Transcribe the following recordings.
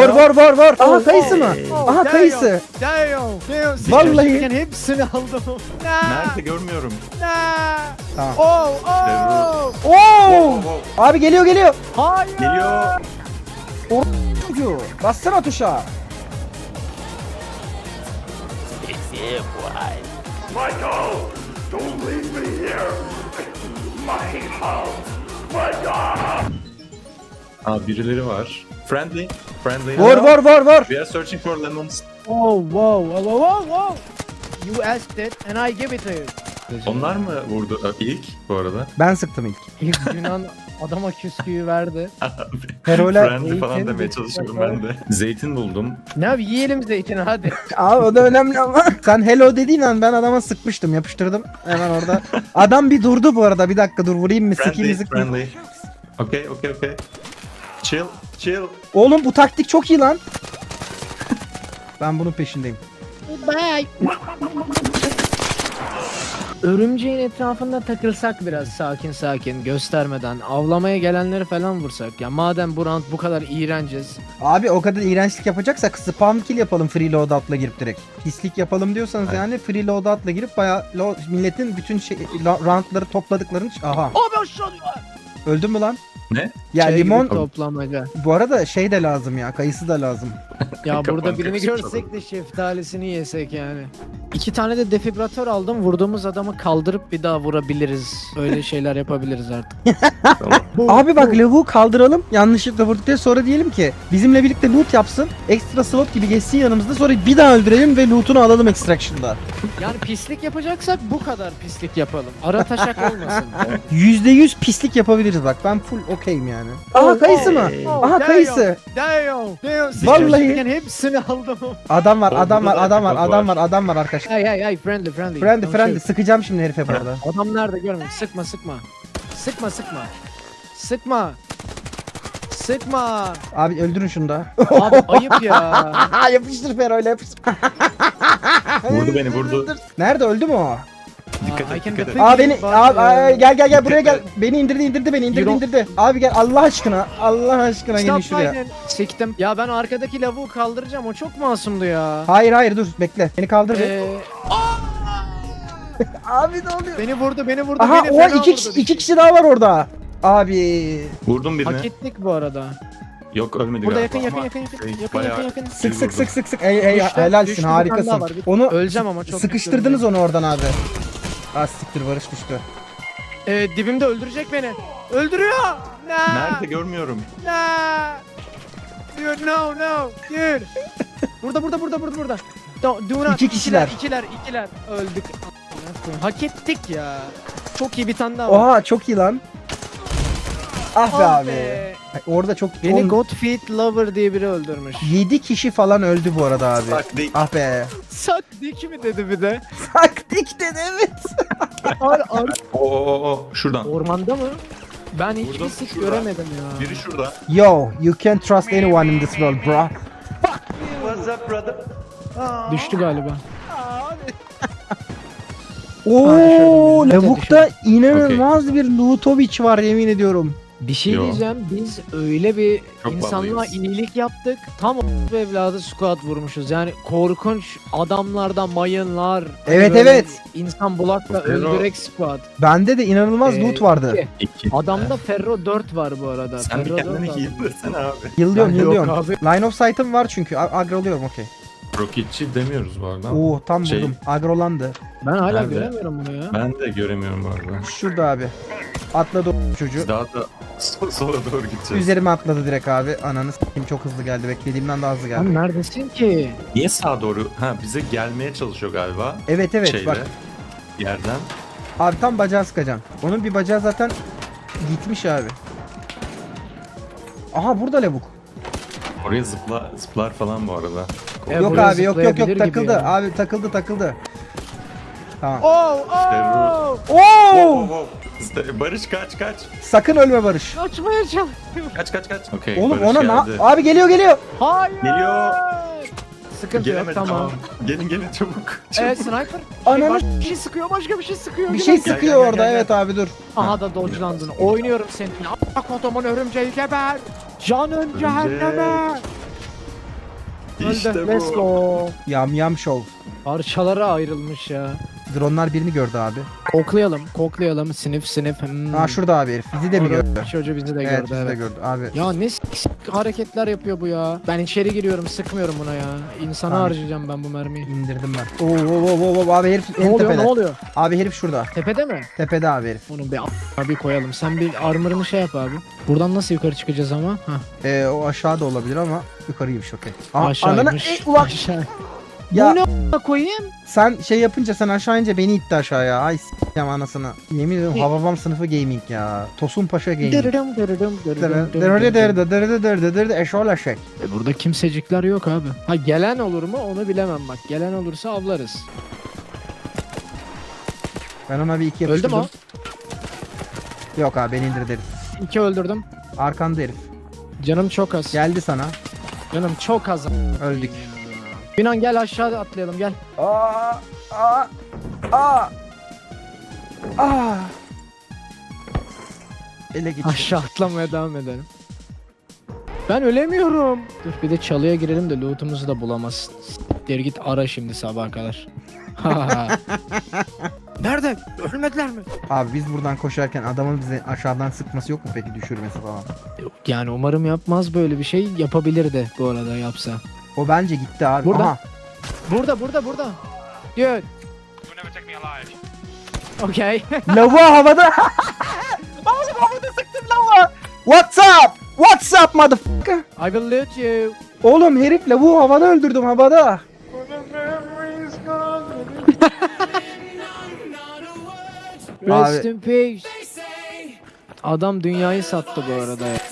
Vur vur vur vur. Aha Oh, kayısı mı? oh, Aha kayısı. Damn. Damn. Vallahi. Hepsini aldım. Nerede görmüyorum. Tamam. Oh oh. Oo! Abi geliyor geliyor. Hayır. Geliyor. Ucu. Bassana tuşa. Michael, don't leave me here. Michael, Michael. Aa birileri var. Friendly. Friendly. Vur vur vur vur. We are searching for lemons. Oh wow wow wow wow. You asked it and I give it to you. Onlar mı vurdu ilk bu arada? Ben sıktım ilk. İlk Yunan adama küsküyü verdi. Ferole. Friendly falan demeye de- çalışıyorum ben de. Zeytin buldum. Ne abi yiyelim zeytini hadi. Abi o da önemli ama. Sen hello dediğin an ben adama sıkmıştım yapıştırdım hemen orada. Adam bir durdu bu arada bir dakika dur vurayım mı sikeyim Friendly. mi sıkmayayım. Friendly. Okay, okay, okay. Chill, chill. Oğlum bu taktik çok iyi lan. Ben bunun peşindeyim. Bye. Örümceğin etrafında takılsak biraz sakin sakin göstermeden avlamaya gelenleri falan vursak ya madem bu round bu kadar iğrenciz Abi o kadar iğrençlik yapacaksak spam kill yapalım free loadout'la girip direkt. Pislik yapalım diyorsanız Evet. yani free loadout'la girip bayağı lo- milletin bütün şey, la- roundları topladıklarını... Aha Abi aşağı öldün mü lan? Ne? Ya Şey limon gibi toplamaca. bu arada şey de lazım ya kayısı da lazım. Ya burada birini görsek de şeftalisini yesek yani. İki tane de defibratör aldım. Vurduğumuz adamı kaldırıp bir daha vurabiliriz. Öyle şeyler yapabiliriz artık. Tamam. Abi bak lavuğu kaldıralım yanlışlıkla vurduk diye sonra diyelim ki bizimle birlikte loot yapsın. Ekstra slot gibi geçsin yanımızda sonra bir daha öldürelim ve loot'unu alalım extraction'da. Yani pislik yapacaksak bu kadar pislik yapalım. Ara taşak olmasın. %100 pislik yapabiliriz bak ben full okeyim yani. Aha kayısı mı? Aha kayısı. Damn. Damn. Vallahi. Hepsini aldım. Adam var, adam var, burada da adam var, adam var. adam var arkadaşlar. Hey hey hey friendly friendly. Friendly, friendly. Sıkacağım şimdi herife bu arada. Adam nerede görmedim. Sıkma sıkma. Sıkma sıkma. Sıkma. Sıkma. Abi öldürün şunu da. Abi ayıp ya. Yapıştır Fero öyle yapıştır. Vurdu beni, vurdu. Nerede öldü mü o? Dikkat et, dikkat Aa beni, abi, ay, gel gel gel buraya gel. Beni indirdi indirdi beni indirdi indirdi. Abi gel Allah aşkına, Allah aşkına gelin şuraya. Siktim. Ya ben arkadaki lavuğu kaldıracağım. O çok masumdu ya. Hayır hayır dur bekle. Beni kaldır bir. Ee, Abi ne oluyor? beni vurdu, beni vurdu, Aha beni o iki vurdu. kişi, iki kişi daha var orada. Abi Vurdum birini. Hak ettik bu arada. Yok ölmedi Burada galiba yakın yakın yakın yakın. şey, Yakın yakın yakın. sık sık sık sık sık. Ey ey helalsin harikasın. Onu Öleceğim ama çok sıkıştırdınız onu oradan abi. Ah siktir Barış düştü. Ee, dibimde öldürecek beni. Öldürüyor. Nah. Nerede görmüyorum. Nah. Dude no no. Dude. Burada burada burada burada burada. Do, do not. İki kişiler. İkiler, ikiler, ikiler. Öldük. Hak ettik ya. Çok iyi bir tane daha var. Oha çok iyi lan. Ah be Ah abi. Ay, Orada çok Beni Oğlum, Godfeed Lover diye biri öldürmüş. 7 kişi falan öldü bu arada abi. Taktik. Ah be. Sak dik mi dedi bir de. Taktik dedi evet. Ar, ar. Oo, oo, oo. Şuradan. Ormanda mı? Ben hiçbir Burada, sik şurada. göremedim ya. Biri şurada. Yo, you can't trust anyone in this world, bro. Düştü galiba. Oo, birini. lavukta inanılmaz bir Lutovic var yemin ediyorum. Bir şey Yo. diyeceğim. Biz öyle bir Çok insanlığa bağlıyız. inilik yaptık. Tam o evladı squat vurmuşuz. Yani korkunç adamlardan mayınlar. hani Evet, böyle evet. İnsan bulakla Ferro- öldürek squat. Bende de inanılmaz Ee, loot vardı. iki. İki. Adamda Ferro 4 var bu arada. Sen bir Ferro kendini 4 aldım. heal'lesene abi. Yıllıyorum, Yok yıllıyorum. abi. Line of sight'ım var çünkü. A- agroluyorum okey. Roketçi demiyoruz bu arada. Oo, tam Şey- buldum. Agrolandı. Ben hala Nerede? göremiyorum bunu ya. Ben de göremiyorum bu arada. Şurada abi. Atladı o çocuğu. Daha da so- sola doğru gideceğiz. Üzerime atladı direkt abi. Ananı s**eyim çok hızlı geldi. Beklediğimden daha hızlı geldi. Lan neredesin ki? Niye sağa doğru? Ha bize gelmeye çalışıyor galiba. Evet evet Şeyle. bak. Yerden. Abi tam bacağı sıkacaksın. Onun bir bacağı zaten gitmiş abi. Aha burada lavuk. Oraya zıpla, zıplar falan bu arada. E, yok buraya abi yok yok yok gibi takıldı. ya. Abi takıldı takıldı. Tamam. Oh oh! Oo! İşte Barış kaç kaç. Sakın ölme Barış. Kaçmaya çalışıyorum. Kaç kaç kaç. Okey Oğlum Barış ona geldi. ne? Abi geliyor geliyor. Hayır. Geliyor. Sıkıntı yok Gelemedi tamam. tamam. Gelin gelin çabuk. Evet çabuk. sniper. Ananı Başka bir şey sıkıyor başka bir şey sıkıyor. bir Gel, şey gel. sıkıyor gel, orada gel, evet abi dur. Aha da dodge'landın. Oynuyorum seni. Bak otomun örümceği geber. Canın cehenneme. İşte Öldü. bu. Let's go. Yam yam show. Parçalara ayrılmış ya. Dronlar birini gördü abi. Koklayalım, koklayalım. Sniff sniff. Hmm. Aa şurada abi herif. Bizi de mi Orada gördü? Çocuğu bizi de Evet gördü bizi de evet. gördü abi. Ya ne s- s- hareketler yapıyor bu ya. Ben içeri giriyorum, sıkmıyorum buna ya. İnsana Tamam. harcayacağım ben bu mermiyi. İndirdim ben. Oo oo oo oo abi herif Ne en oluyor, tepede. ne oluyor? Abi herif şurada. Tepede mi? Tepede abi herif. Onu bir a- bir koyalım. Sen bir armor'ını şey yap abi. Buradan nasıl yukarı çıkacağız ama? Hah. Ee, o aşağıda olabilir ama yukarıymış okey. Aa, Aşağıymış. ananı- Ey, ulan Aşağı. Ya Bu ne koyayım? sen şey yapınca sen aşağı ince beni itti aşağıya. Ay s**kem anasını. Yemin ediyorum Ne? Hababam sınıfı gaming ya. Tosun Paşa gaming. Dırırım, dırırım, dırırım, Dırı dırırım, dırı dırırım. dırı dırı dırı dırı dırı eşol eşek. E burada kimsecikler yok abi. Ha gelen olur mu onu bilemem bak. Gelen olursa avlarız. Ben ona bir iki Öldü yapıştırdım. mü o? Yok abi beni indirdi herif. İki öldürdüm. Arkanda herif. Canım çok az. Geldi sana. Canım çok az. Öldük. Binan gel aşağı atlayalım gel. Aa, aa, aa, aa. Ele geçirdim. Aşağı atlamaya devam edelim. Ben ölemiyorum. Dur bir de çalıya girelim de lootumuzu da bulamazsın. Deri git ara şimdi sabaha kadar. Nerede? Ölmediler mi? Abi biz buradan koşarken adamın bize aşağıdan sıkması yok mu peki düşürmesi falan? Yok yani umarım yapmaz böyle bir şey. Yapabilir de bu arada yapsa. O bence gitti abi. Burada. Aha. Burada burada burada. Dude. Okay. Lavuğa havada. Oğlum havada sıktım lavuğa. What's up? What's up motherfucker? I will loot you. Oğlum herif lavuğu havada öldürdüm havada. Rest in peace. Adam dünyayı sattı bu arada ya.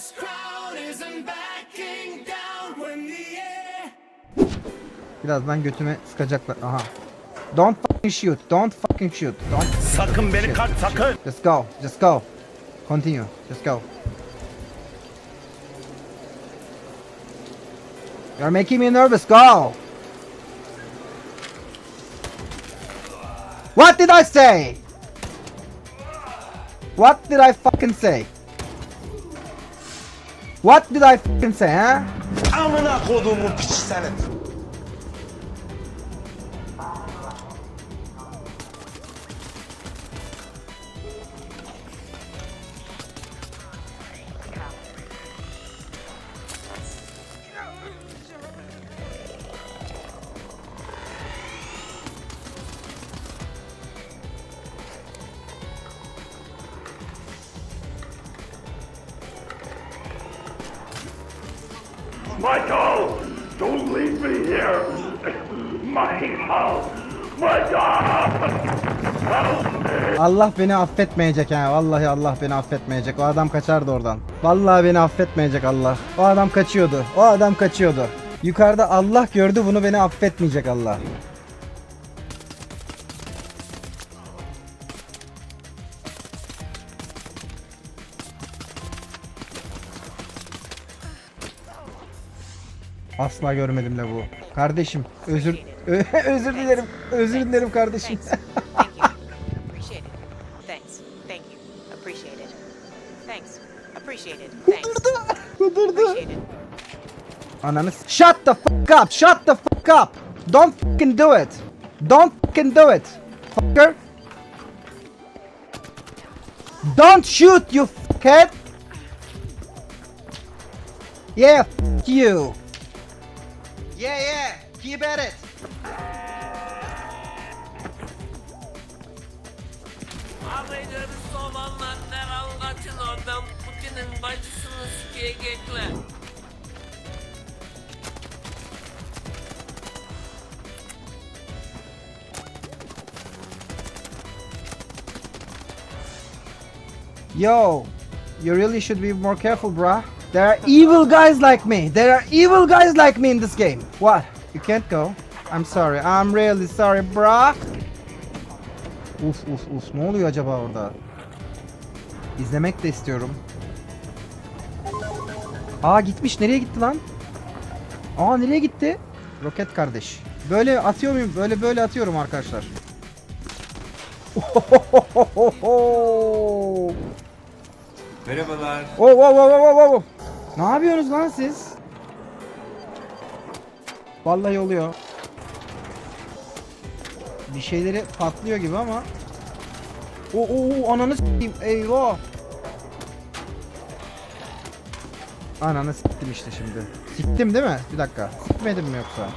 Birazdan götüme sıkacaklar. Aha. Don't fucking shoot. Don't fucking shoot. Don't Sakın beni kaç sakın. Just go. Just go. Continue. Just go. You're making me nervous. Go. What did I say? What did I fucking say? What did I fucking say, huh? Amına koduğumun piç senin. Michael, don't leave me here. Help me. Allah beni affetmeyecek ha. Vallahi Allah beni affetmeyecek. O adam kaçardı oradan. Vallahi beni affetmeyecek Allah. O adam kaçıyordu. O adam kaçıyordu. Yukarıda Allah gördü bunu beni affetmeyecek Allah. Asla görmedim de bu. Kardeşim özür özür dilerim. Özür dilerim kardeşim. Thanks. Thank you. Appreciate it. Thanks. Appreciate it. Thanks. Kudurdu. İt. Ananı Shut the fuck up. Shut the fuck up. Don't fucking do it. Don't fucking do it. Fucker. Don't shoot you fuckhead. Yeah, fuck you. Yeah, yeah. Keep at it. Ağrıları olanlar derhal kaçın oradan Putin'in bacısını sikecekler. Yo, you really should be more careful, bruh. There are evil guys like me. There are evil guys like me in this game. What? You can't go. I'm sorry. I'm really sorry, bruh. Uf uf uf. Ne oluyor acaba orada? İzlemek de istiyorum. Aa gitmiş. Nereye gitti lan? Aa nereye gitti? Roket kardeş. Böyle atıyor muyum? Böyle böyle atıyorum arkadaşlar. Merhabalar. Oh, oh, oh, oh, oh, oh. Ne yapıyorsunuz lan siz? Vallahi oluyor. Bir şeyleri patlıyor gibi ama. O o o ananı s**eyim. Eyvah. Ananı s**tim işte şimdi. Siktim değil mi? Bir dakika. Sikmedim mi yoksa?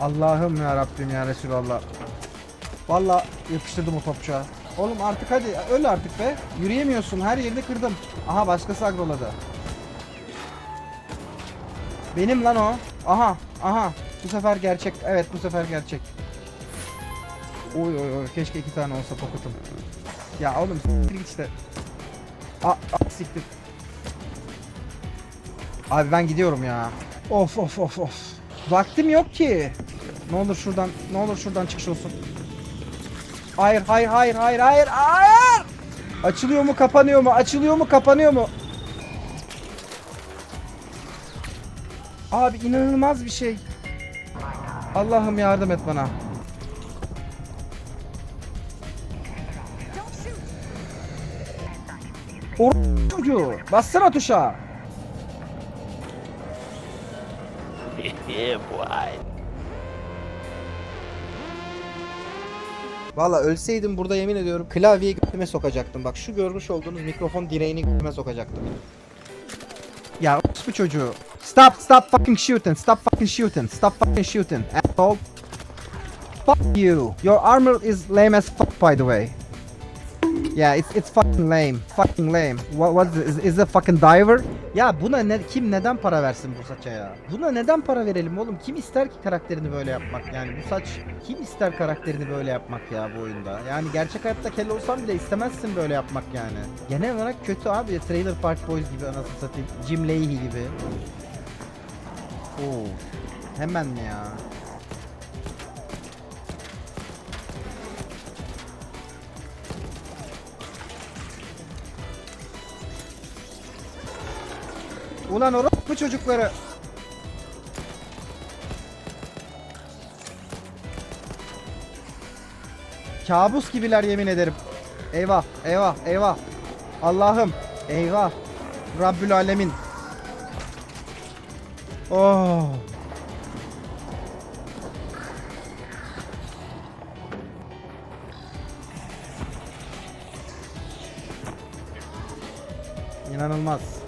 Allah'ım ya Rabbim ya Resulallah. Vallahi yapıştırdım o topçuğa. Oğlum artık hadi öl artık be. Yürüyemiyorsun her yerini kırdım. Aha başkası agroladı. Benim lan o. Aha aha. Bu sefer gerçek. Evet bu sefer gerçek. Oy oy oy keşke iki tane olsa pokutum. Ya oğlum s**tir git işte. A siktir. Abi ben gidiyorum ya. Of of of of. Vaktim yok ki. Ne olur şuradan, ne olur şuradan çıkış olsun. Hayır, hayır, hayır, hayır, hayır, hayır. Açılıyor mu, kapanıyor mu? Açılıyor mu, kapanıyor mu? Abi inanılmaz bir şey. Allah'ım yardım et bana. Or çocuğu. Bassana tuşa. Valla ölseydim burada yemin ediyorum klavyeyi götüme sokacaktım. Bak şu görmüş olduğunuz mikrofon direğini götüme sokacaktım. Ya bu çocuğu. Stop stop fucking shooting. Stop fucking shooting. Stop fucking shooting. Asshole. Fuck you. Your armor is lame as fuck by the way. Yeah, it's it's fucking lame. Fucking lame. What what is, is a fucking diver? Ya buna ne kim neden para versin bu saça ya? Buna neden para verelim oğlum? Kim ister ki karakterini böyle yapmak? Yani bu saç kim ister karakterini böyle yapmak ya bu oyunda? Yani gerçek hayatta kel olsam bile istemezsin böyle yapmak yani. Genel olarak kötü abi. Trailer Park Boys gibi anasını satayım. Jim Leahy gibi. Oo. Hemen mi ya? Ulan orospu çocukları. Kabus gibiler yemin ederim. Eyvah, eyvah, eyvah. Allah'ım, eyvah. Rabbül Alemin. Oh. İnanılmaz.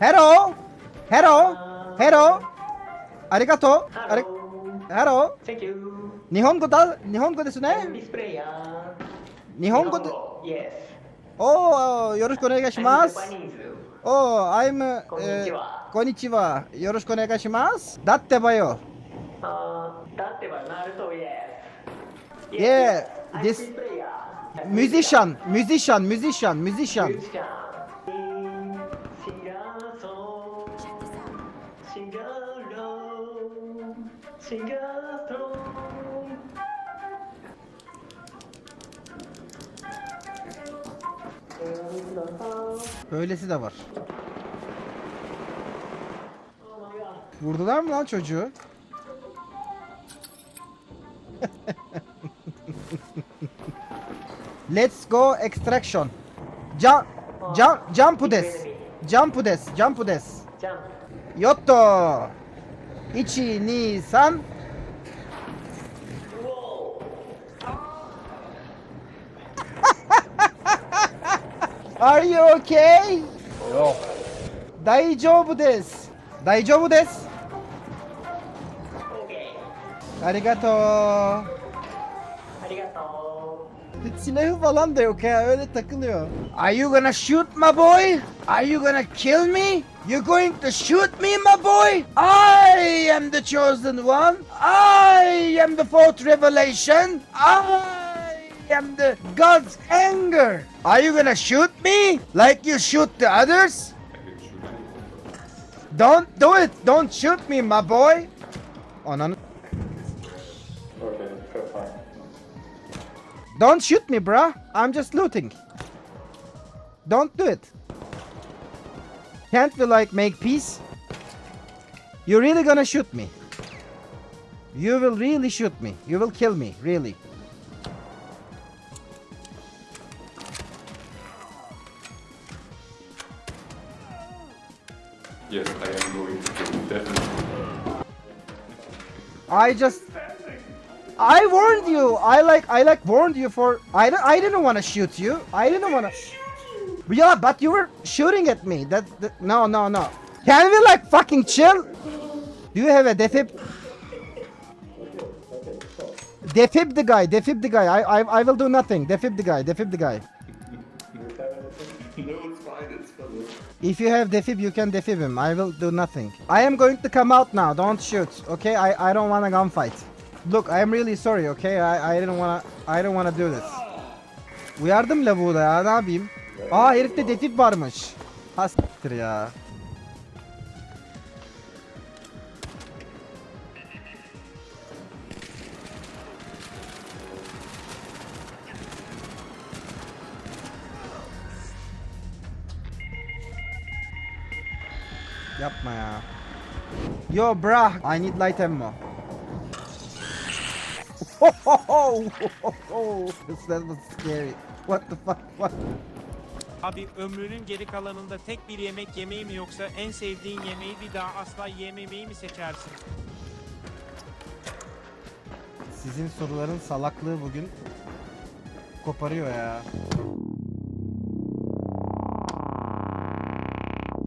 ヘロー、ヘロー、ヘロー、ありがとう、あれ、ヘロー、日本語だ、日本語ですね？日本語で、おお、よろしくお願いします。おお、アイム、こんにちは、よろしくお願いします。だってばよ。だってば、なる、ミュージシャン、ミュージシャン、ミュージシャン、ミュージシャン。Böylesi de var. Vurdular mı lan çocuğu? Let's go extraction. Jump, jump, jump des. Jump des, jump des. Jump. Yotto. 2 Nisan Are you okay? Yok. Daijobu des. Daijobu des. Arigato. Arigato. Silahı falan da yok ya öyle takılıyor. Are you gonna shoot my boy? Are you gonna kill me? You're going to shoot me my boy? I am the chosen one. I am the fourth revelation. I am the God's anger. Are you gonna shoot me like you shoot the others? Don't do it. Don't shoot me my boy. Oh, Ananı Don't shoot me, bruh. I'm just looting. Don't do it. Can't we like make peace? You're really gonna shoot me. You will really shoot me. You will kill me, really. Yes, I am going to kill you, definitely. I just I warned you. I like I like warned you for I don't, I didn't want to shoot you. I didn't want to Yeah, but you were shooting at me. That, that no, no, no. Can we like fucking chill? Do you have a defib? Defib the guy. Defib the guy. I I I will do nothing. Defib the guy. Defib the guy. If you have defib, you can defib him. I will do nothing. I am going to come out now. Don't shoot. Okay? I I don't want a gunfight. Look, I am really sorry. Okay? I I didn't wanna I don't wanna do this. Uyardım lavuğu da ya. Ne yapayım? Aa herifte defib varmış. Ha s**tir ya. Yapma ya. Yo brah, I need light ammo. that was scary. What the fuck? What? Abi ömrünün geri kalanında tek bir yemek yemeyi mi yoksa en sevdiğin yemeği bir daha asla yememeyi mi seçersin? Sizin soruların salaklığı bugün koparıyor ya.